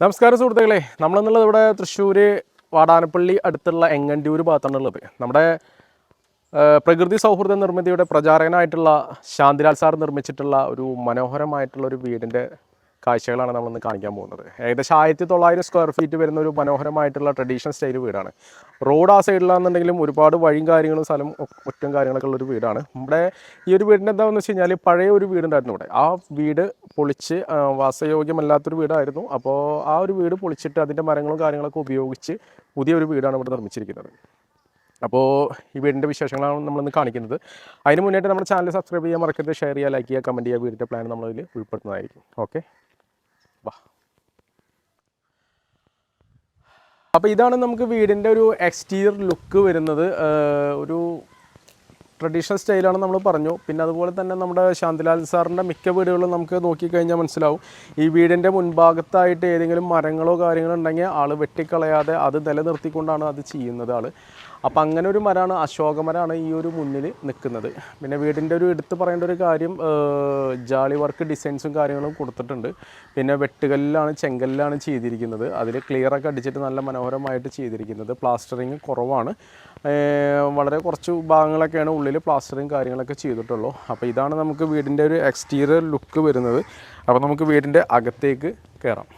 നമസ്കാരം സുഹൃത്തുക്കളെ. നമ്മളെന്നുള്ളത് ഇവിടെ തൃശ്ശൂർ വാടാനപ്പള്ളി അടുത്തുള്ള എങ്ങണ്ടിയൂർ ഭാഗത്താണ് ഉള്ളത് നമ്മുടെ പ്രകൃതി സൗഹൃദ നിർമ്മിതിയുടെ പ്രചാരകനായിട്ടുള്ള ശാന്തിലാൽ സാർ നിർമ്മിച്ചിട്ടുള്ള ഒരു മനോഹരമായിട്ടുള്ള ഒരു വീടിന്റെ കാഴ്ചകളാണ് നമ്മളിന്ന് കാണിക്കാൻ പോകുന്നത്. ഏകദേശം ആയിരത്തി തൊള്ളായിരം സ്ക്വയർ ഫീറ്റ് വരുന്ന ഒരു മനോഹരമായിട്ടുള്ള ട്രഡീഷണൽ സ്റ്റൈൽ വീടാണ്. റോഡ് ആ സൈഡിലാണെന്നുണ്ടെങ്കിലും ഒരുപാട് വഴിയും കാര്യങ്ങളും സ്ഥലം ഒറ്റം കാര്യങ്ങളൊക്കെ ഉള്ള ഒരു വീടാണ്. നമ്മുടെ ഈ ഒരു വീടിന്റെ എന്താണെന്ന് വെച്ച് കഴിഞ്ഞാൽ പഴയ ഒരു വീടുണ്ടായിരുന്നു ഇവിടെ. ആ വീട് പൊളിച്ച് വാസയോഗ്യമല്ലാത്തൊരു വീടായിരുന്നു. അപ്പോൾ ആ ഒരു വീട് പൊളിച്ചിട്ട് അതിന്റെ മരങ്ങളും കാര്യങ്ങളൊക്കെ ഉപയോഗിച്ച് പുതിയൊരു വീടാണ് ഇവിടെ നിർമ്മിച്ചിരിക്കുന്നത്. അപ്പോൾ ഈ വീടിന്റെ വിശേഷങ്ങളാണ് നമ്മളിന്ന് കാണിക്കുന്നത്. അതിന് മുന്നേറ്റ് നമ്മുടെ ചാനൽ സബ്സ്ക്രൈബ് ചെയ്യാൻ മറക്കരുത്. ഷെയർ ചെയ്യുക ലൈക്ക് ചെയ്യുക കമന്റ് ചെയ്യുക വീടിന്റെ പ്ലാൻ നമ്മളതിൽ ഉൾപ്പെടുത്തുന്നതായിരിക്കും. ഓക്കെ വാ. അപ്പോൾ ഇതാണ് നമുക്ക് വീടിന്റെ ഒരു എക്സ്റ്റീരിയർ ലുക്ക് വരുന്നത്. ഒരു ട്രഡീഷണൽ സ്റ്റൈലാണ് നമ്മൾ പറഞ്ഞു. പിന്നെ അതുപോലെ തന്നെ നമ്മുടെ ശാന്തിലാൽ സാറിന്റെ മിക്ക വീടുകളും നമുക്ക് നോക്കിക്കഴിഞ്ഞാൽ മനസ്സിലാവും. ഈ വീടിന്റെ മുൻഭാഗത്തായിട്ട് ഏതെങ്കിലും മരങ്ങളോ കാര്യങ്ങളോ ഉണ്ടെങ്കിൽ ആൾ വെട്ടിക്കളയാതെ അത് നിലനിർത്തിക്കൊണ്ടാണ് അത് ചെയ്യുന്നത് ആൾ അപ്പം അങ്ങനെ ഒരു മരമാണ് അശോകമരമാണ് ഈ ഒരു മുന്നിൽ നിൽക്കുന്നത്. പിന്നെ വീടിന്റെ ഒരു എടുത്ത് പറയേണ്ട ഒരു കാര്യം ജാളി വർക്ക് ഡിസൈൻസും കാര്യങ്ങളും കൊടുത്തിട്ടുണ്ട്. പിന്നെ വെട്ടുകല്ലിലാണ് ചെങ്കല്ലിലാണ് ചെയ്തിരിക്കുന്നത്. അതിൽ ക്ലിയറൊക്കെ അടിച്ചിട്ട് നല്ല മനോഹരമായിട്ട് ചെയ്തിരിക്കുന്നത്. പ്ലാസ്റ്ററിങ് കുറവാണ്. വളരെ കുറച്ച് ഭാഗങ്ങളൊക്കെയാണ് ഉള്ളിൽ പ്ലാസ്റ്ററിങ് കാര്യങ്ങളൊക്കെ ചെയ്തിട്ടുള്ളൂ. അപ്പോൾ ഇതാണ് നമുക്ക് വീടിന്റെ ഒരു എക്സ്റ്റീരിയർ ലുക്ക് വരുന്നത്. അപ്പോൾ നമുക്ക് വീടിന്റെ അകത്തേക്ക് കയറാം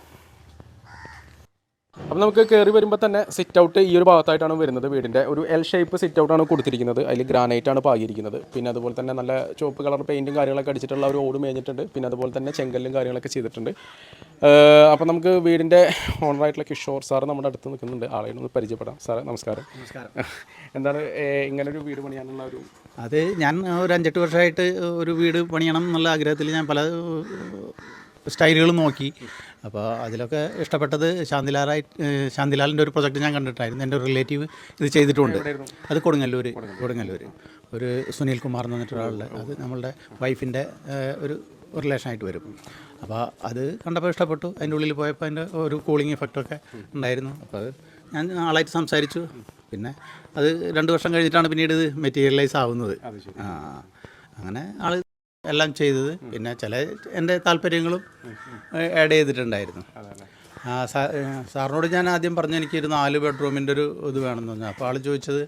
അപ്പോൾ നമുക്ക് കയറി വരുമ്പോൾ തന്നെ സിറ്റ് ഔട്ട് ഈ ഒരു ഭാഗത്തായിട്ടാണ് വരുന്നത് വീടിന്റെ ഒരു എൽ ഷേപ്പ് സിറ്റ് ഔട്ടാണ് കൊടുത്തിരിക്കുന്നത്. അതിൽ ഗ്രാനൈറ്റ് ആണ് പാകിയിരിക്കുന്നത്. പിന്നെ അതുപോലെ തന്നെ നല്ല ചുവപ്പ് കളർ പെയിന്റും കാര്യങ്ങളൊക്കെ അടിച്ചിട്ടുള്ള ഒരു ഓട് മേഞ്ഞിട്ടുണ്ട്. പിന്നെ അതുപോലെ തന്നെ ചെങ്കല്ലും കാര്യങ്ങളൊക്കെ ചെയ്തിട്ടുണ്ട്. അപ്പോൾ നമുക്ക് വീടിന്റെ ഓണറായിട്ടുള്ള കിഷോർ സാർ നമ്മുടെ അടുത്ത് നിൽക്കുന്നുണ്ട്. ആളെ ഒന്ന് പരിചയപ്പെടാം. സാറേ നമസ്കാരം. നമസ്കാരം. എന്താണ് ഇങ്ങനൊരു ഇങ്ങനെ ഒരു വീട് പണിയാനുള്ള ഒരു അത് ഞാൻ ഒരു അഞ്ചെട്ട് വർഷമായിട്ട് ഒരു വീട് പണിയണം എന്നുള്ള ആഗ്രഹത്തിൽ ഞാൻ പല സ്റ്റൈലുകൾ നോക്കി. അപ്പോൾ അതിലൊക്കെ ഇഷ്ടപ്പെട്ടത് ശാന്തിലാലായി ശാന്തിലാലിന്റെ ഒരു പ്രൊജക്റ്റ് ഞാൻ കണ്ടിട്ടായിരുന്നു. എന്റെ ഒരു റിലേറ്റീവ് ഇത് ചെയ്തിട്ടുണ്ട്. അത് കൊടുങ്ങല്ലൂർ കൊടുങ്ങല്ലൂർ ഒരു സുനിൽ കുമാർ എന്ന് പറഞ്ഞിട്ടൊരാളുടെ അത് നമ്മളുടെ വൈഫിന്റെ ഒരു റിലേഷനായിട്ട് വരും. അപ്പോൾ അത് കണ്ടപ്പോൾ ഇഷ്ടപ്പെട്ടു. അതിന്റെ ഉള്ളിൽ പോയപ്പോൾ അതിന്റെ ഒരു കൂളിംഗ് ഇഫക്റ്റൊക്കെ ഉണ്ടായിരുന്നു. അപ്പോൾ അത് ഞാൻ ആളായിട്ട് സംസാരിച്ചു. പിന്നെ അത് രണ്ട് വർഷം കഴിഞ്ഞിട്ടാണ് പിന്നീട് ഇത് മെറ്റീരിയലൈസ് ആവുന്നത്. ആ അങ്ങനെ ആൾ എല്ലാം ചെയ്തത്. പിന്നെ ചില എന്റെ താല്പര്യങ്ങളും ആഡ് ചെയ്തിട്ടുണ്ടായിരുന്നു. സാറിനോട് ഞാൻ ആദ്യം പറഞ്ഞു എനിക്കൊരു നാല് ബെഡ്റൂമിന്റെ ഒരു ഇത് വേണമെന്ന് പറഞ്ഞു. അപ്പോൾ ആൾ ചോദിച്ചത്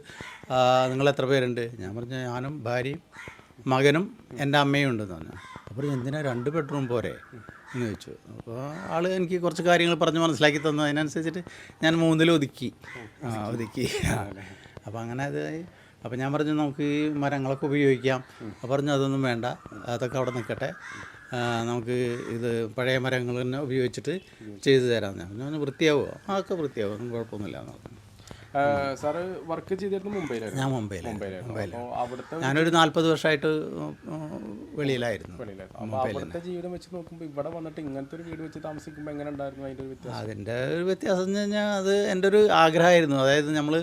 നിങ്ങൾ എത്ര പേരുണ്ട്? ഞാൻ പറഞ്ഞു ഞാനും ഭാര്യയും മകനും എന്റെ അമ്മയും ഉണ്ടെന്ന് പറഞ്ഞു. അപ്പോൾ എന്തിനാ രണ്ട് ബെഡ്റൂം പോരെ? എന്ന് ചോദിച്ചു. അപ്പോൾ ആൾ എനിക്ക് കുറച്ച് കാര്യങ്ങൾ പറഞ്ഞ് മനസ്സിലാക്കി തന്നു. അതിനനുസരിച്ചിട്ട് ഞാൻ മൂന്നിൽ ഒതുക്കി. ആ ഒതുക്കി. അപ്പോൾ അങ്ങനെ അത് അപ്പോൾ ഞാൻ പറഞ്ഞു നമുക്ക് ഈ മരങ്ങളൊക്കെ ഉപയോഗിക്കാം. പറഞ്ഞു അതൊന്നും വേണ്ട. അതൊക്കെ അവിടെ നിൽക്കട്ടെ നമുക്ക് ഇത് പഴയ മരങ്ങൾ തന്നെ ഉപയോഗിച്ചിട്ട് ചെയ്തു തരാമെന്ന് ഞാൻ വൃത്തിയാവുമോ അതൊക്കെ വൃത്തിയാവും. കുഴപ്പമൊന്നുമില്ല. എന്ന് പറഞ്ഞു സാറ് വർക്ക് ചെയ്തിരുന്നത് മുംബൈയിലായിരുന്നു? ഞാൻ മുംബൈയിൽ മുംബൈയിലായിരുന്നു. അവിടുത്തെ ഞാനൊരു നാല്പത് വർഷമായിട്ട് വെളിയിലായിരുന്നു. അപ്പോൾ അവിടുത്തെ ജീവിതം വെച്ച് നോക്കുമ്പോൾ ഇവിടെ വന്നിട്ട് ഇങ്ങനത്തെ ഒരു വീട് വെച്ച് താമസിക്കുമ്പോൾ എങ്ങനെ ഉണ്ടായിരുന്നു അതിന്റെ ഒരു വ്യത്യാസം? അതിന്റെ ഒരു വ്യത്യാസം എന്ന് കഴിഞ്ഞാൽ അത് എന്റെ ഒരു ആഗ്രഹമായിരുന്നു. അതായത് നമ്മൾ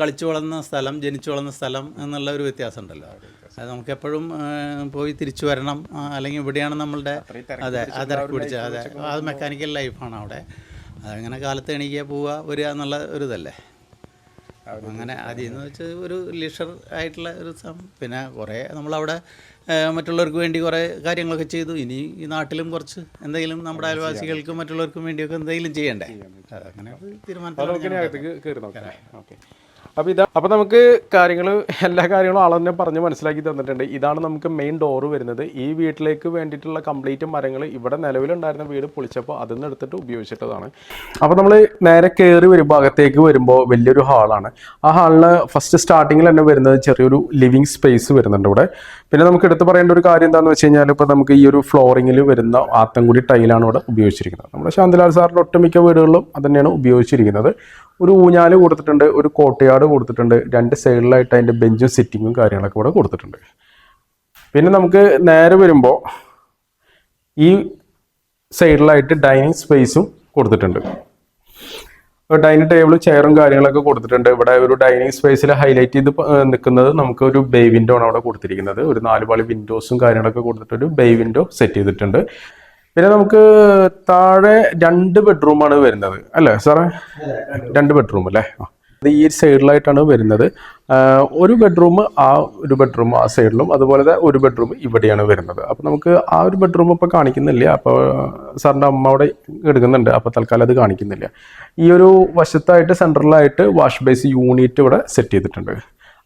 കളിച്ചു വളർന്ന സ്ഥലം ജനിച്ചു വളർന്ന സ്ഥലം എന്നുള്ള ഒരു വ്യത്യാസം ഉണ്ടല്ലോ. അത് നമുക്കെപ്പോഴും എപ്പോഴും പോയി തിരിച്ചു വരണം. അല്ലെങ്കിൽ ഇവിടെയാണ് നമ്മളുടെ അതെ അതെ പിടിച്ച അതെ. അത് മെക്കാനിക്കൽ ലൈഫാണ് അവിടെ. അതങ്ങനെ കാലത്ത് എണീക്കുക പോവുക വരിക എന്നുള്ള ഒരു ഇതല്ലേ? അങ്ങനെ അതിൽ നിന്ന് വെച്ച് ഒരു ലിഷർ ആയിട്ടുള്ള ഒരു സം പിന്നെ കുറേ നമ്മളവിടെ മറ്റുള്ളവർക്ക് വേണ്ടി കുറേ കാര്യങ്ങളൊക്കെ ചെയ്തു. ഇനി ഈ നാട്ടിലും കുറച്ച് എന്തെങ്കിലും നമ്മുടെ അയൽവാസികൾക്കും മറ്റുള്ളവർക്കും വേണ്ടിയൊക്കെ എന്തെങ്കിലും ചെയ്യണ്ടേ? അതങ്ങനെ ഒരു അപ്പോൾ ഇതാ അപ്പോൾ നമുക്ക് കാര്യങ്ങൾ എല്ലാ കാര്യങ്ങളും ആൾ തന്നെ പറഞ്ഞ് മനസ്സിലാക്കി തന്നിട്ടുണ്ട്. ഇതാണ് നമുക്ക് മെയിൻ ഡോറ് വരുന്നത്. ഈ വീട്ടിലേക്ക് വേണ്ടിയിട്ടുള്ള കംപ്ലീറ്റ് മരങ്ങൾ ഇവിടെ നിലവിലുണ്ടായിരുന്ന വീട് പൊളിച്ചപ്പോൾ അതിൽ നിന്ന് എടുത്തിട്ട് ഉപയോഗിച്ചിട്ടതാണ്. അപ്പോൾ നമ്മൾ നേരെ കയറി വരും ഭാഗത്തേക്ക് വരുമ്പോൾ വലിയൊരു ഹാളാണ് ആ ഹാളിന് ഫസ്റ്റ് സ്റ്റാർട്ടിങ്ങിൽ തന്നെ വരുന്നത് ചെറിയൊരു ലിവിങ് സ്പേസ് വരുന്നുണ്ട് ഇവിടെ. പിന്നെ നമുക്ക് എടുത്തു പറയേണ്ട ഒരു കാര്യം എന്താണെന്ന് വെച്ച് കഴിഞ്ഞാൽ ഇപ്പോൾ നമുക്ക് ഈ ഒരു ഫ്ലോറിങ്ങിൽ വരുന്ന ആത്തൻകുടി ടൈലാണ് ഇവിടെ ഉപയോഗിച്ചിരിക്കുന്നത്. നമ്മുടെ ശാന്തിലാൽ സാറിന്റെ ഒട്ടുമിക്ക വീടുകളിലും അത് തന്നെയാണ് ഉപയോഗിച്ചിരിക്കുന്നത്. ഒരു ഊഞ്ഞാൽ കൊടുത്തിട്ടുണ്ട് ഒരു കോട്ടയാട് കൊടുത്തിട്ടുണ്ട് രണ്ട് സൈഡിലായിട്ട് അതിന്റെ ബെഞ്ചും സിറ്റിങ്ങും കാര്യങ്ങളൊക്കെ ഇവിടെ കൊടുത്തിട്ടുണ്ട്. പിന്നെ നമുക്ക് നേരെ വരുമ്പോൾ ഈ സൈഡിലായിട്ട് ഡൈനിങ് സ്പേസും കൊടുത്തിട്ടുണ്ട്. ഡൈനിങ് ടേബിളും ചെയറും കാര്യങ്ങളൊക്കെ കൊടുത്തിട്ടുണ്ട്. ഇവിടെ ഒരു ഡൈനിങ് സ്പേസിൽ ഹൈലൈറ്റ് ചെയ്ത് നിൽക്കുന്നത് നമുക്ക് ഒരു ബേ വിൻഡോ ആണ് അവിടെ കൊടുത്തിരിക്കുന്നത്. ഒരു നാല് പാളി വിൻഡോസും കാര്യങ്ങളൊക്കെ കൊടുത്തിട്ട് ഒരു ബേ വിൻഡോ സെറ്റ് ചെയ്തിട്ടുണ്ട്. പിന്നെ നമുക്ക് താഴെ രണ്ട് ബെഡ്റൂമാണ് വരുന്നത്. അല്ലേ സാറേ? രണ്ട് ബെഡ്റൂം അല്ലേ? അത് ഈ സൈഡിലായിട്ടാണ് വരുന്നത്. ഒരു ബെഡ്റൂം ആ ഒരു ബെഡ്റൂം ആ സൈഡിലും അതുപോലെ തന്നെ ഒരു ബെഡ്റൂം ഇവിടെയാണ് വരുന്നത്. അപ്പോൾ നമുക്ക് ആ ഒരു ബെഡ്റൂം ഇപ്പോൾ കാണിക്കുന്നില്ല. അപ്പോൾ സാറിന്റെ അമ്മ അവിടെ എടുക്കുന്നുണ്ട്. അപ്പോൾ തൽക്കാലം അത് കാണിക്കുന്നില്ല. ഈ ഒരു വശത്തായിട്ട് സെൻട്രലായിട്ട് വാഷ് ബേസ് യൂണിറ്റ് ഇവിടെ സെറ്റ് ചെയ്തിട്ടുണ്ട്.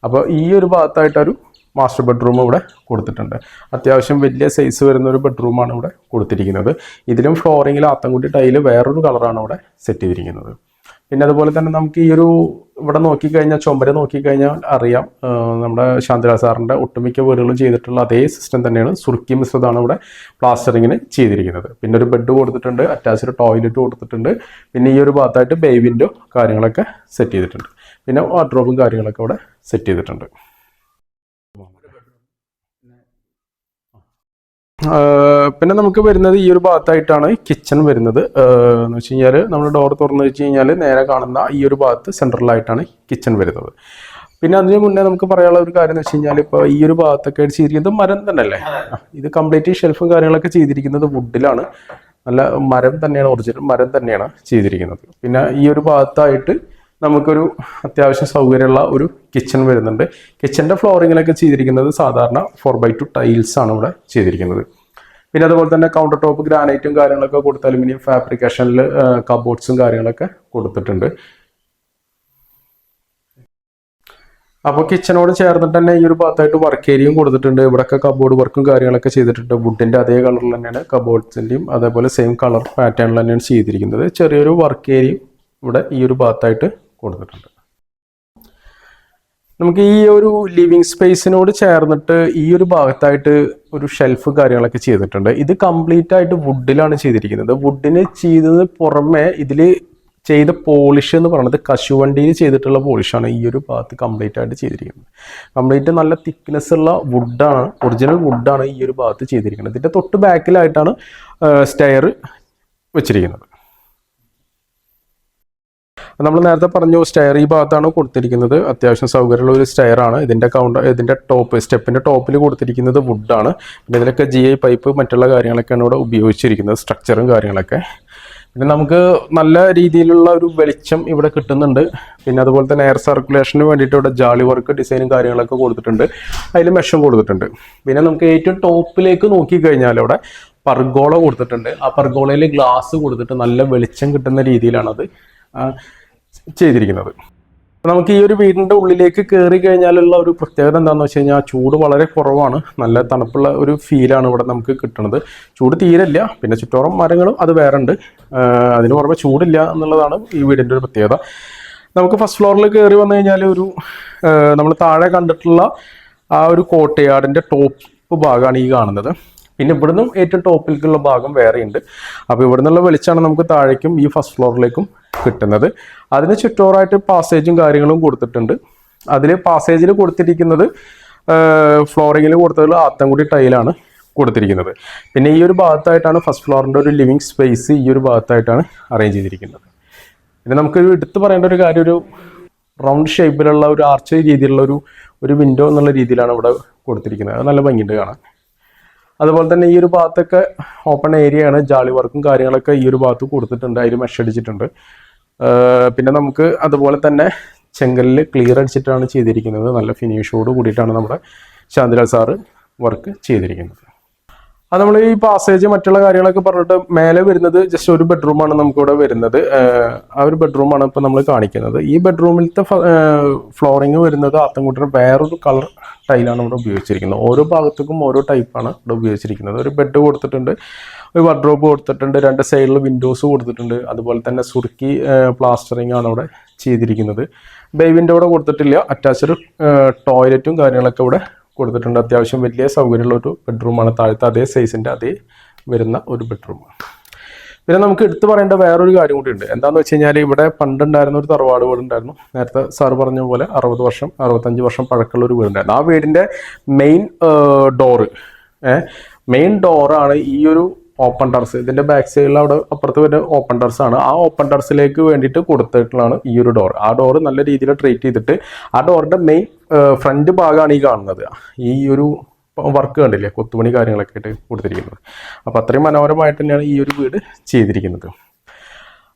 അപ്പോൾ ഈ ഒരു ഭാഗത്തായിട്ടൊരു മാസ്റ്റർ ബെഡ്റൂം ഇവിടെ കൊടുത്തിട്ടുണ്ട്. അത്യാവശ്യം വലിയ സൈസ് വരുന്ന ഒരു ബെഡ്റൂമാണ് ഇവിടെ കൊടുത്തിരിക്കുന്നത്. ഇതിലും ഫ്ലോറിങ്ങിൽ ആത്തൻകുട്ടി ടൈൽ വേറൊരു കളറാണ് ഇവിടെ സെറ്റ് ചെയ്തിരിക്കുന്നത്. പിന്നെ അതുപോലെ തന്നെ നമുക്ക് ഈ ഒരു ഇവിടെ നോക്കിക്കഴിഞ്ഞാൽ ചുമര് നോക്കിക്കഴിഞ്ഞാൽ അറിയാം. നമ്മുടെ ശാന്തിരാ സാറിന്റെ ഒട്ടുമിക്ക വീടുകളും ചെയ്തിട്ടുള്ള അതേ സിസ്റ്റം തന്നെയാണ്. സുർക്കി മിശ്രിതമാണ് ഇവിടെ പ്ലാസ്റ്ററിങ്ങിന് ചെയ്തിരിക്കുന്നത്. പിന്നെ ഒരു ബെഡ് കൊടുത്തിട്ടുണ്ട് അറ്റാച്ച്ഡ് ടോയ്ലറ്റ് കൊടുത്തിട്ടുണ്ട്. പിന്നെ ഈ ഒരു ഭാഗത്തായിട്ട് ബേവിന്റെ കാര്യങ്ങളൊക്കെ സെറ്റ് ചെയ്തിട്ടുണ്ട്. പിന്നെ വാർഡ്രോബും കാര്യങ്ങളൊക്കെ ഇവിടെ സെറ്റ് ചെയ്തിട്ടുണ്ട്. പിന്നെ നമുക്ക് വരുന്നത് ഈ ഒരു ഭാഗത്തായിട്ടാണ് കിച്ചൺ വരുന്നത്. എന്ന് വെച്ച് കഴിഞ്ഞാൽ നമ്മൾ ഡോർ തുറന്ന് വെച്ച് കഴിഞ്ഞാൽ നേരെ കാണുന്ന ഈ ഒരു ഭാഗത്ത് സെൻട്രലായിട്ടാണ് കിച്ചൺ വരുന്നത്. പിന്നെ അതിന് മുന്നേ നമുക്ക് പറയാനുള്ള ഒരു കാര്യം എന്ന് വെച്ച് കഴിഞ്ഞാൽ ഇപ്പോൾ ഈ ഒരു ഭാഗത്തൊക്കെ ചെയ്തിരിക്കുന്നത് മരം തന്നെയല്ലേ? അല്ലേ ഇത് കംപ്ലീറ്റ് ഷെൽഫും കാര്യങ്ങളൊക്കെ ചെയ്തിരിക്കുന്നത് വുഡിലാണ് നല്ല മരം തന്നെയാണ് ഒറിജിനൽ മരം തന്നെയാണ് ചെയ്തിരിക്കുന്നത്. പിന്നെ ഈ ഒരു ഭാഗത്തായിട്ട് നമുക്കൊരു അത്യാവശ്യം സൗകര്യമുള്ള ഒരു കിച്ചൺ വരുന്നുണ്ട്. കിച്ചന്റെ ഫ്ലോറിങ്ങിലൊക്കെ ചെയ്തിരിക്കുന്നത് സാധാരണ ഫോർ ബൈ ടു ടൈൽസ് ആണ് ഇവിടെ ചെയ്തിരിക്കുന്നത്. പിന്നെ അതുപോലെ തന്നെ കൗണ്ടർ ടോപ്പ് ഗ്രാനൈറ്റും കാര്യങ്ങളൊക്കെ കൊടുത്ത് അലുമിനിയം ഫാബ്രിക്കേഷനിൽ കബോർഡ്സും കാര്യങ്ങളൊക്കെ കൊടുത്തിട്ടുണ്ട്. അപ്പോൾ കിച്ചനോട് ചേർന്നിട്ട് തന്നെ ഈ ഒരു ഭാഗത്തായിട്ട് വർക്ക് ഏരിയയും കൊടുത്തിട്ടുണ്ട്. ഇവിടെയൊക്കെ കബോർഡ് വർക്കും കാര്യങ്ങളൊക്കെ ചെയ്തിട്ടുണ്ട്. വുഡിന്റെ അതേ കളറിൽ തന്നെയാണ് കബോർഡ്സിന്റെയും അതേപോലെ സെയിം കളർ പാറ്റേണിൽ തന്നെയാണ് ചെയ്തിരിക്കുന്നത്. ചെറിയൊരു വർക്ക് ഏരിയയും ഇവിടെ ഈ ഒരു ഭാഗത്തായിട്ട് കൊടുത്തിട്ടുണ്ട്. നമുക്ക് ഈ ഒരു ലിവിങ് സ്പേസിനോട് ചേർന്നിട്ട് ഈ ഒരു ഭാഗത്തായിട്ട് ഒരു ഷെൽഫ് കാര്യങ്ങളൊക്കെ ചെയ്തിട്ടുണ്ട്. ഇത് കംപ്ലീറ്റ് ആയിട്ട് വുഡിലാണ് ചെയ്തിരിക്കുന്നത്. വുഡിന് ചെയ്തത് പുറമെ ഇതിൽ ചെയ്ത പോളിഷ് എന്ന് പറയുന്നത് കശുവണ്ടിയിൽ ചെയ്തിട്ടുള്ള പോളിഷാണ് ഈ ഒരു ഭാഗത്ത് കംപ്ലീറ്റ് ആയിട്ട് ചെയ്തിരിക്കുന്നത്. കംപ്ലീറ്റ് നല്ല തിക്നെസ് ഉള്ള വുഡാണ് ഒറിജിനൽ വുഡാണ് ഈ ഒരു ഭാഗത്ത് ചെയ്തിരിക്കുന്നത്. ഇതിന്റെ തൊട്ട് ബാക്കിലായിട്ടാണ് സ്റ്റെയർ വെച്ചിരിക്കുന്നത്. നമ്മൾ നേരത്തെ പറഞ്ഞു സ്റ്റെയർ ഈ ഭാഗത്താണ് കൊടുത്തിരിക്കുന്നത്. അത്യാവശ്യം സൗകര്യമുള്ള ഒരു സ്റ്റെയർ ആണ്. ഇതിന്റെ കൗണ്ടർ ഇതിന്റെ ടോപ്പ് സ്റ്റെപ്പിന്റെ ടോപ്പിൽ കൊടുത്തിരിക്കുന്നത് വുഡാണ് പിന്നെ ഇതിലൊക്കെ ജി ഐ പൈപ്പ് മറ്റുള്ള കാര്യങ്ങളൊക്കെയാണ് ഇവിടെ ഉപയോഗിച്ചിരിക്കുന്നത് സ്ട്രക്ചറും കാര്യങ്ങളൊക്കെ. പിന്നെ നമുക്ക് നല്ല രീതിയിലുള്ള ഒരു വെളിച്ചം ഇവിടെ കിട്ടുന്നുണ്ട്. പിന്നെ അതുപോലെ തന്നെ എയർ സർക്കുലേഷന് വേണ്ടിയിട്ട് ഇവിടെ ജാളി വർക്ക് ഡിസൈനും കാര്യങ്ങളൊക്കെ കൊടുത്തിട്ടുണ്ട്. അതിൽ മെഷും കൊടുത്തിട്ടുണ്ട്. പിന്നെ നമുക്ക് ഏറ്റവും ടോപ്പിലേക്ക് നോക്കിക്കഴിഞ്ഞാൽ അവിടെ പർഗോള കൊടുത്തിട്ടുണ്ട്. ആ പർഗോളയിൽ ഗ്ലാസ് കൊടുത്തിട്ട് നല്ല വെളിച്ചം കിട്ടുന്ന രീതിയിലാണത്. ചെയ്തിരിക്കുന്നത്. നമുക്ക് ഈ ഒരു വീടിന്റെ ഉള്ളിലേക്ക് കയറി കഴിഞ്ഞാലുള്ള ഒരു പ്രത്യേകത എന്താണെന്ന് വെച്ച് കഴിഞ്ഞാൽ ചൂട് വളരെ കുറവാണ്. നല്ല തണുപ്പുള്ള ഒരു ഫീലാണ് ഇവിടെ നമുക്ക് കിട്ടുന്നത്. ചൂട് തീരല്ല പിന്നെ ചുറ്റോറം മരങ്ങളും അത് വേറെ ഉണ്ട് അതിന് പുറമെ ചൂടില്ല എന്നുള്ളതാണ് ഈ വീടിന്റെ ഒരു പ്രത്യേകത. നമുക്ക് ഫസ്റ്റ് ഫ്ലോറിൽ കയറി വന്നു കഴിഞ്ഞാൽ ഒരു നമ്മൾ താഴെ കണ്ടിട്ടുള്ള ആ ഒരു കോട്ടയാടിന്റെ ടോപ്പ് ഭാഗമാണ് ഈ കാണുന്നത്. പിന്നെ ഇവിടുന്നും ഏറ്റവും ടോപ്പിലേക്കുള്ള ഭാഗം വേറെയുണ്ട്. അപ്പോൾ ഇവിടുന്നുള്ള വെളിച്ചമാണ് നമുക്ക് താഴേക്കും ഈ ഫസ്റ്റ് ഫ്ലോറിലേക്കും കിട്ടുന്നത്. അതിന് ചുറ്റോറായിട്ട് പാസേജും കാര്യങ്ങളും കൊടുത്തിട്ടുണ്ട്. അതിൽ പാസേജിൽ കൊടുത്തിരിക്കുന്നത് ഫ്ലോറിങ്ങിൽ കൊടുത്തതിൽ ആത്തൻകുടി ടൈലാണ് കൊടുത്തിരിക്കുന്നത്. പിന്നെ ഈ ഒരു ഭാഗത്തായിട്ടാണ് ഫസ്റ്റ് ഫ്ലോറിന്റെ ഒരു ലിവിങ് സ്പേസ് ഈ ഒരു ഭാഗത്തായിട്ടാണ് അറേഞ്ച് ചെയ്തിരിക്കുന്നത്. പിന്നെ നമുക്ക് എടുത്തു പറയേണ്ട ഒരു കാര്യം ഒരു റൗണ്ട് ഷേപ്പിലുള്ള ഒരു ആർച്ച് രീതിയിലുള്ള ഒരു ഒരു വിൻഡോ എന്നുള്ള രീതിയിലാണ് ഇവിടെ കൊടുത്തിരിക്കുന്നത്. അത് നല്ല ഭംഗിയുണ്ട് കാണാൻ. അതുപോലെ തന്നെ ഈ ഒരു ഭാഗത്തൊക്കെ ഓപ്പൺ ഏരിയയാണ് ജാളി വർക്കും കാര്യങ്ങളൊക്കെ ഈ ഒരു ഭാഗത്ത് കൊടുത്തിട്ടുണ്ട്. അതിൽ മെഷ് അടിച്ചിട്ടുണ്ട്. പിന്നെ നമുക്ക് അതുപോലെ തന്നെ ചെങ്കലിൽ ക്ലിയർ അടിച്ചിട്ടാണ് ചെയ്തിരിക്കുന്നത്. നല്ല ഫിനിഷോട് കൂടിയിട്ടാണ് നമ്മുടെ ശാന്തിലാൽ സാറ് വർക്ക് ചെയ്തിരിക്കുന്നത്. അത് നമ്മൾ ഈ പാസേജ് മറ്റുള്ള കാര്യങ്ങളൊക്കെ പറഞ്ഞിട്ട് മേലെ വരുന്നത് ജസ്റ്റ് ഒരു ബെഡ്റൂമാണ് നമുക്കിവിടെ വരുന്നത്. ആ ഒരു ബെഡ്റൂമാണ് ഇപ്പം നമ്മൾ കാണിക്കുന്നത്. ഈ ബെഡ്റൂമിലത്തെ ഫ്ലോറിങ് വരുന്നത് ആത്തൻകുട്ടിയുടെ വേറൊരു കളർ ടൈലാണ് ഇവിടെ ഉപയോഗിച്ചിരിക്കുന്നത്. ഓരോ ഭാഗത്തേക്കും ഓരോ ടൈപ്പാണ് ഇവിടെ ഉപയോഗിച്ചിരിക്കുന്നത്. ഒരു ബെഡ് കൊടുത്തിട്ടുണ്ട് ഒരു വാർഡ്രോബ് കൊടുത്തിട്ടുണ്ട് രണ്ട് സൈഡിൽ വിൻഡോസ് കൊടുത്തിട്ടുണ്ട്. അതുപോലെ തന്നെ സുറുക്കി പ്ലാസ്റ്ററിങ് ആണ് ഇവിടെ ചെയ്തിരിക്കുന്നത്. ബേബിന്റെ ഇവിടെ കൊടുത്തിട്ടില്ല. അറ്റാച്ച്ഡ് ടോയ്ലറ്റും കാര്യങ്ങളൊക്കെ ഇവിടെ കൊടുത്തിട്ടുണ്ട്. അത്യാവശ്യം വലിയ സൗകര്യമുള്ള ഒരു ബെഡ്റൂമാണ് താഴത്തെ അതേ സൈസിന്റെ അതേ വരുന്ന ഒരു ബെഡ്റൂം പിന്നെ നമുക്ക് എടുത്തു പറയേണ്ട വേറൊരു കാര്യം കൂടി ഉണ്ട്. എന്താണെന്ന് വെച്ച് കഴിഞ്ഞാൽ ഇവിടെ പണ്ടുണ്ടായിരുന്ന ഒരു തറവാട് വീടുണ്ടായിരുന്നു. നേരത്തെ സാർ പറഞ്ഞ പോലെ അറുപത് വർഷം അറുപത്തഞ്ച് വർഷം പഴക്കമുള്ള ഒരു വീടുണ്ടായിരുന്നു. ആ വീടിന്റെ മെയിൻ ഡോറ് മെയിൻ ഡോറാണ് ഈ ഒരു ഓപ്പൺ ടെറസ് ഇതിന്റെ ബാക്ക് സൈഡിൽ അവിടെ അപ്പുറത്ത് വരുന്ന ഓപ്പൺ ടെറസ് ആണ്. ആ ഓപ്പൺ ടെറസിലേക്ക് വേണ്ടിയിട്ട് കൊടുത്തിട്ടുള്ളതാണ് ഈ ഒരു ഡോർ ആ ഡോർ നല്ല രീതിയിൽ ട്രീറ്റ് ചെയ്തിട്ട് ആ ഡോറിന്റെ മെയിൻ ഫ്രണ്ട് ഭാഗമാണ് ഈ കാണുന്നത്. ഈ ഒരു വർക്ക് കണ്ടില്ലേ? കൊത്തുപണി കാര്യങ്ങളൊക്കെ ആയിട്ട് കൊടുത്തിരിക്കുന്നത്. അപ്പോൾ അത്രയും മനോഹരമായിട്ട് തന്നെയാണ് ഈ ഒരു വീട് ചെയ്തിരിക്കുന്നത്.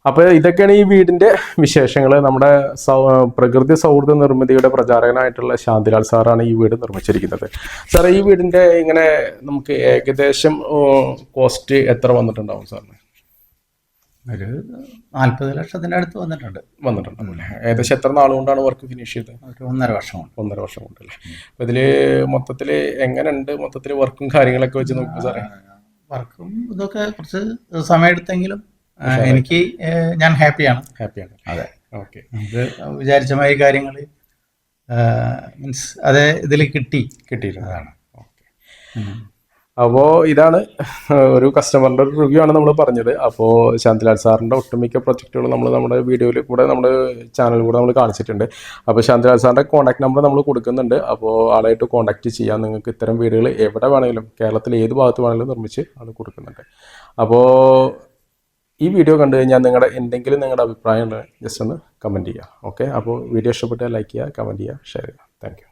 അപ്പോൾ ഇതൊക്കെയാണ് ഈ വീടിന്റെ വിശേഷങ്ങൾ നമ്മുടെ പ്രകൃതി സൗഹൃദ നിർമ്മിതിയുടെ പ്രചാരകനായിട്ടുള്ള ശാന്തിലാൽ സാറാണ് ഈ വീട് നിർമ്മിച്ചിരിക്കുന്നത്. സാറേ ഈ വീടിന്റെ ഇങ്ങനെ നമുക്ക് ഏകദേശം കോസ്റ്റ് എത്ര വന്നിട്ടുണ്ടാവും സാറിന്? ഒരു നാൽപ്പത് ലക്ഷത്തിന്റെ അടുത്ത് വന്നിട്ടുണ്ട്. വന്നിട്ടുണ്ട്. ഏകദേശം എത്ര നാളുകൊണ്ടാണ് വർക്ക് ഫിനിഷ് ചെയ്തത്? ഒരു ഒന്നര കൊണ്ട് ഒന്നര വർഷം കൊണ്ട് അല്ലേ? അപ്പൊ ഇതിൽ മൊത്തത്തിൽ എങ്ങനെയുണ്ട് മൊത്തത്തിൽ വർക്കും കാര്യങ്ങളൊക്കെ വെച്ച് നോക്കുക സാറേ? വർക്കും ഇതൊക്കെ കുറച്ച് സമയമെടുത്തെങ്കിലും എടുത്തെങ്കിലും എനിക്ക് ഞാൻ ഹാപ്പിയാണ്. ഹാപ്പിയാണ്. അതെ. ഓക്കെ. നമുക്ക് വിചാരിച്ച മാതിരി കാര്യങ്ങൾ മീൻസ് അതെ ഇതിൽ കിട്ടി. കിട്ടിയിട്ടുള്ളതാണ് ഓക്കെ. അപ്പോൾ ഇതാണ് ഒരു കസ്റ്റമറിന്റെ ഒരു റിവ്യൂ ആണ് നമ്മൾ പറഞ്ഞത്. അപ്പോൾ ശാന്തിലാൽ സാറിന്റെ ഒട്ടുമിക്ക പ്രൊജക്റ്റുകൾ നമ്മൾ നമ്മുടെ വീഡിയോയിൽ കൂടെ നമ്മുടെ ചാനലിൽ കൂടെ നമ്മൾ കാണിച്ചിട്ടുണ്ട്. അപ്പോൾ ശാന്തിലാൽ സാറിന്റെ കോൺടാക്ട് നമ്പർ നമ്മൾ കൊടുക്കുന്നുണ്ട്. അപ്പോൾ ആളായിട്ട് കോൺടാക്ട് ചെയ്യാൻ നിങ്ങൾക്ക് ഇത്തരം വീടുകൾ എവിടെ വേണമെങ്കിലും കേരളത്തിൽ ഏത് ഭാഗത്ത് വേണമെങ്കിലും നിർമ്മിച്ച് ആൾ കൊടുക്കുന്നുണ്ട്. അപ്പോൾ ഈ വീഡിയോ കണ്ടു കഴിഞ്ഞാൽ നിങ്ങളുടെ എന്തെങ്കിലും നിങ്ങളുടെ അഭിപ്രായം ജസ്റ്റ് ഒന്ന് കമന്റ് ചെയ്യുക. ഓക്കെ അപ്പോൾ വീഡിയോ ഇഷ്ടപ്പെട്ടാൽ ലൈക്ക് ചെയ്യുക കമന്റ് ചെയ്യുക ഷെയർ ചെയ്യുക. താങ്ക്